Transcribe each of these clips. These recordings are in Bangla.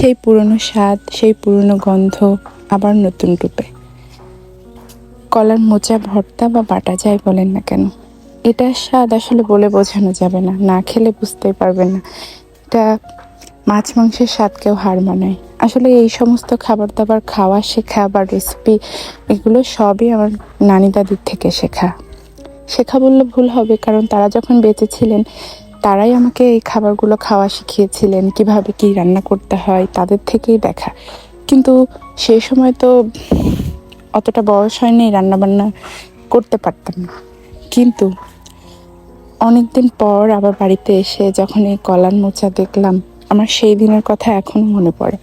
সেই পুরনো স্বাদ, সেই পুরনো গন্ধ আবার নতুন রূপে। কলার মোচা, ভর্তা বা বাটা যাই বলেন না কেন এটার স্বাদ আসলে বলে বোঝানো যাবে না না খেলে বুঝতেই পারবেন না। এটা মাছ মাংসের স্বাদকেও হার মানায়। আসলে এই সমস্ত খাবার দাবার খাওয়া শেখা বা রেসিপি এগুলো সবই আমার নানি দাদির থেকে শেখা। শেখা বললে ভুল হবে, কারণ তারা যখন বেঁচে ছিলেন তারাই আমাকে এই খাবারগুলো খাওয়া শিখিয়েছিলেন, কীভাবে কি রান্না করতে হয়, তাদের থেকেই দেখা। কিন্তু সেই সময় তো অতটা বয়স হয়নি, রান্নাবান্না করতে পারতাম না। কিন্তু অনেকদিন পর আবার বাড়িতে এসে যখন এই কলার মোচা দেখলাম, আমার সেই দিনের কথা এখনও মনে পড়ে।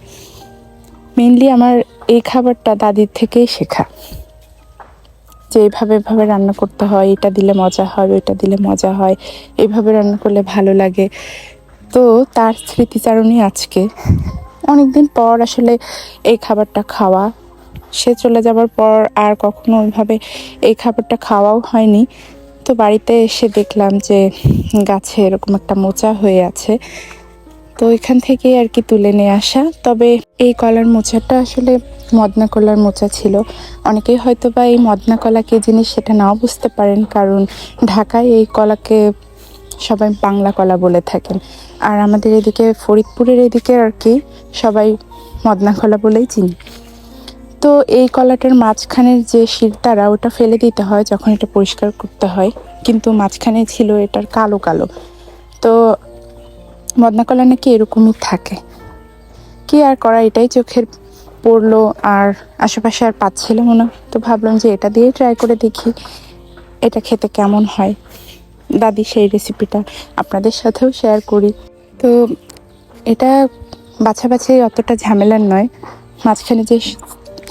মেনলি আমার এই খাবারটা দাদির থেকেই শেখা। যে এইভাবে এভাবে রান্না করতে হয়, এটা দিলে মজা হয় ওইটা দিলে মজা হয়, এইভাবে রান্না করলে ভালো লাগে। তো তার স্মৃতিচারণই আজকে। অনেকদিন পর আসলে এই খাবারটা খাওয়া। সে চলে যাবার পর আর কখনো ওইভাবে এই খাবারটা খাওয়াও হয়নি। তো বাড়িতে এসে দেখলাম যে গাছে এরকম একটা মোচা হয়ে আছে। তো এখান থেকেই আর কি তুলে নিয়ে আসা। তবে এই কলার মোচাটা আসলে মদনা কলার মোচা ছিল। অনেকেই হয়তো বা এই মদনা কলা কি জিনিস সেটা নাও বুঝতে পারেন, কারণ ঢাকায় এই কলাকে সবাই বাংলা কলা বলে থাকেন। আর আমাদের এদিকে ফরিদপুরের এদিকে আর কি সবাই মদনা কলা বলেই চিনি। তো এই কলাটার মাঝখানের যে শিরতারা ওটা ফেলে দিতে হয় যখন এটা পরিষ্কার করতে হয়। কিন্তু মাঝখানে ছিল এটার কালো কালো। তো মদনা কলা নাকি এরকমই থাকে? কি আর করা? এটাই চোখের পড়ল, আর আশেপাশে আর পাচ্ছিলাম না তো ভাবলাম যে এটা দিয়েই ট্রাই করে দেখি এটা খেতে কেমন হয়। দাদি সেই রেসিপিটা আপনাদের সাথেও শেয়ার করি। তো এটা বাছাবাছি অতটা ঝামেলার নয়। মাঝখানে যে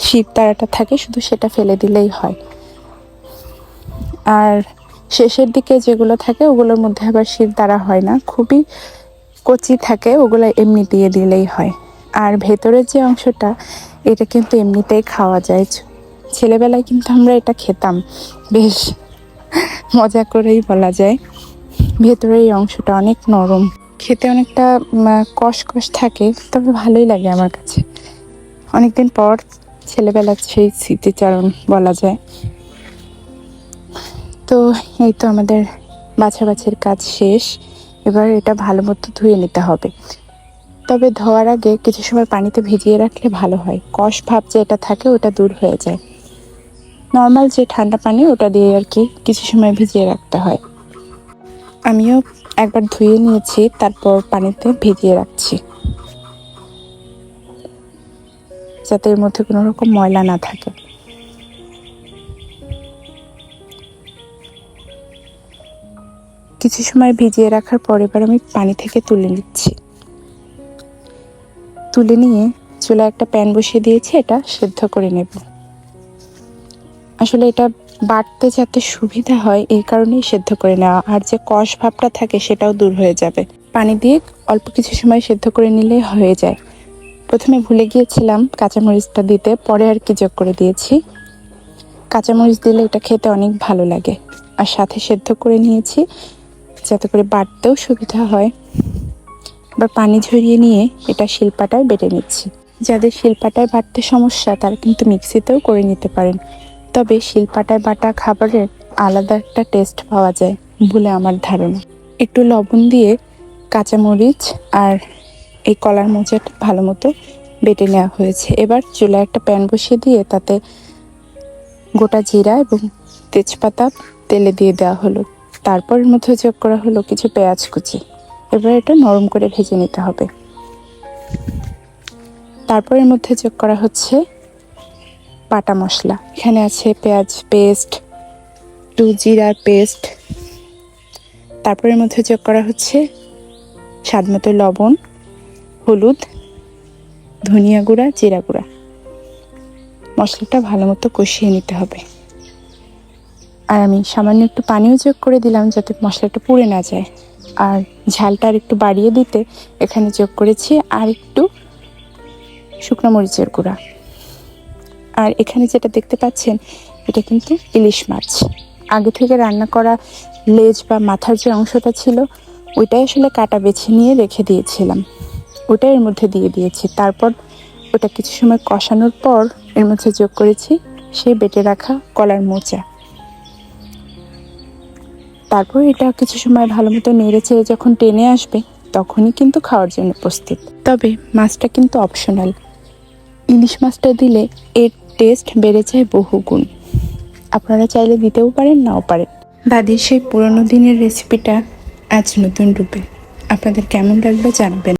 শীত তারাটা থাকে, শুধু সেটা ফেলে দিলেই হয়। আর শেষের দিকে যেগুলো থাকে, ওগুলোর মধ্যে আবার শীত দ্বারা হয় না। খুবই কচি থাকে, ওগুলো এমনি দিয়ে দিলেই হয়। আর ভেতরের যে অংশটা, এটা কিন্তু এমনিতেই খাওয়া যায়। ছেলেবেলায় কিন্তু আমরা এটা খেতাম। বেশ মজা করেই বলা যায়। ভেতরের এই অংশটা অনেক নরম। খেতে অনেকটা কষ কষ থাকে, তবে ভালোই লাগে আমার কাছে। অনেকদিন পর ছেলেবেলার সেই স্মৃতিচারণ বলা যায়। তো এই তো আমাদের বাছাবাছির কাজ শেষ। এবার এটা ভালো মতো ধুয়ে নিতে হবে। তবে ধোয়ার আগে কিছু সময় পানিতে ভিজিয়ে রাখলে ভালো হয়। কষ ভাব যে এটা থাকে, ওটা দূর হয়ে যায়। নর্মাল যে ঠান্ডা পানি, ওটা দিয়ে আর কি কিছু সময় ভিজিয়ে রাখতে হয়। আমিও একবার ধুয়ে নিয়েছি, তারপর পানিতে ভিজিয়ে রাখছি। যাতে এর মধ্যে কোনো রকম ময়লা না থাকে। কিছু সময় ভিজিয়ে রাখার পর এবার আমি পানি থেকে তুলে নিচ্ছি। তুলে নিয়ে চুলা একটা প্যান বসিয়ে দিয়েছি, এটা সেদ্ধ করে নেব। আসলে এটা বাটতে যাতে সুবিধা হয়, এই কারণেই সেদ্ধ করে নেওয়া। আর যে কষ ভাবটা থাকে, সেটাও দূর হয়ে যাবে। পানি দিয়ে অল্প কিছু সময় সেদ্ধ করে নিলে হয়ে যায়। প্রথমে ভুলে গিয়েছিলাম কাঁচামরিচটা দিতে, পরে আর কি যোগ করে দিয়েছি। কাঁচামরিচ দিলে এটা খেতে অনেক ভালো লাগে। আর সাথে সেদ্ধ করে নিয়েছি। যাতে করে বাটতেও সুবিধা হয়। এবার পানি ঝরিয়ে নিয়ে এটা শিলপাটায় বেটে নিচ্ছি। যাদের শিলপাটায় বাটতে সমস্যা, তারা কিন্তু মিক্সিতেও করে নিতে পারেন। তবে শিলপাটায় বাটা খাবারের আলাদা একটা টেস্ট পাওয়া যায় বলে আমার ধারণা। একটু লবণ দিয়ে কাঁচামরিচ আর এই কলার মোচাটা ভালো মতো বেটে নেওয়া হয়েছে। এবার চুলায় একটা প্যান বসিয়ে দিয়ে তাতে গোটা জিরা এবং তেজপাতা তেলে দিয়ে দেওয়া হলো। তারপর মধ্যে যোগ করা হলো কিছু পেঁয়াজ কুচি। এবার এটা নরম করে ভেজে নিতে হবে। তারপরের মধ্যে যোগ করা হচ্ছে বাটা মশলা। এখানে আছে পেঁয়াজ পেস্ট টু জিরার পেস্ট। তারপরের মধ্যে যোগ করা হচ্ছে স্বাদ মতো লবণ, হলুদ, ধনিয়া গুঁড়া, জিরা গুঁড়া। মশলাটা ভালো মতো কষিয়ে নিতে হবে। আর আমি সামান্য একটু পানিও যোগ করে দিলাম যাতে মশলাটা পুড়ে না যায়। আর ঝালটা আর একটু বাড়িয়ে দিতে এখানে যোগ করেছি আর একটু শুকনো মরিচের গুঁড়া। আর এখানে যেটা দেখতে পাচ্ছেন, এটা কিন্তু ইলিশ মাছ। আগে থেকে রান্না করা লেজ বা মাথার যে অংশটা ছিল, ওইটাই আসলে কাটা বেছে নিয়ে রেখে দিয়েছিলাম। ওটা এর মধ্যে দিয়ে দিয়েছি। তারপর ওটা কিছু সময় কষানোর পর এর মধ্যে যোগ করেছি সেই বেটে রাখা কলার মোচা। তারপর এটা কিছু সময় ভালো মতো নেড়ে যখন টেনে আসবে, তখনই কিন্তু খাওয়ার জন্য প্রস্তুত। তবে মাছটা কিন্তু অপশনাল ইলিশ মাছটা দিলে এর টেস্ট বেড়ে যায় বহুগুণ। আপনারা চাইলে দিতেও পারেন, নাও পারেন। দাদির সেই পুরনো দিনের রেসিপিটা আজ নতুন রূপে। আপনাদের কেমন লাগবে জানবেন।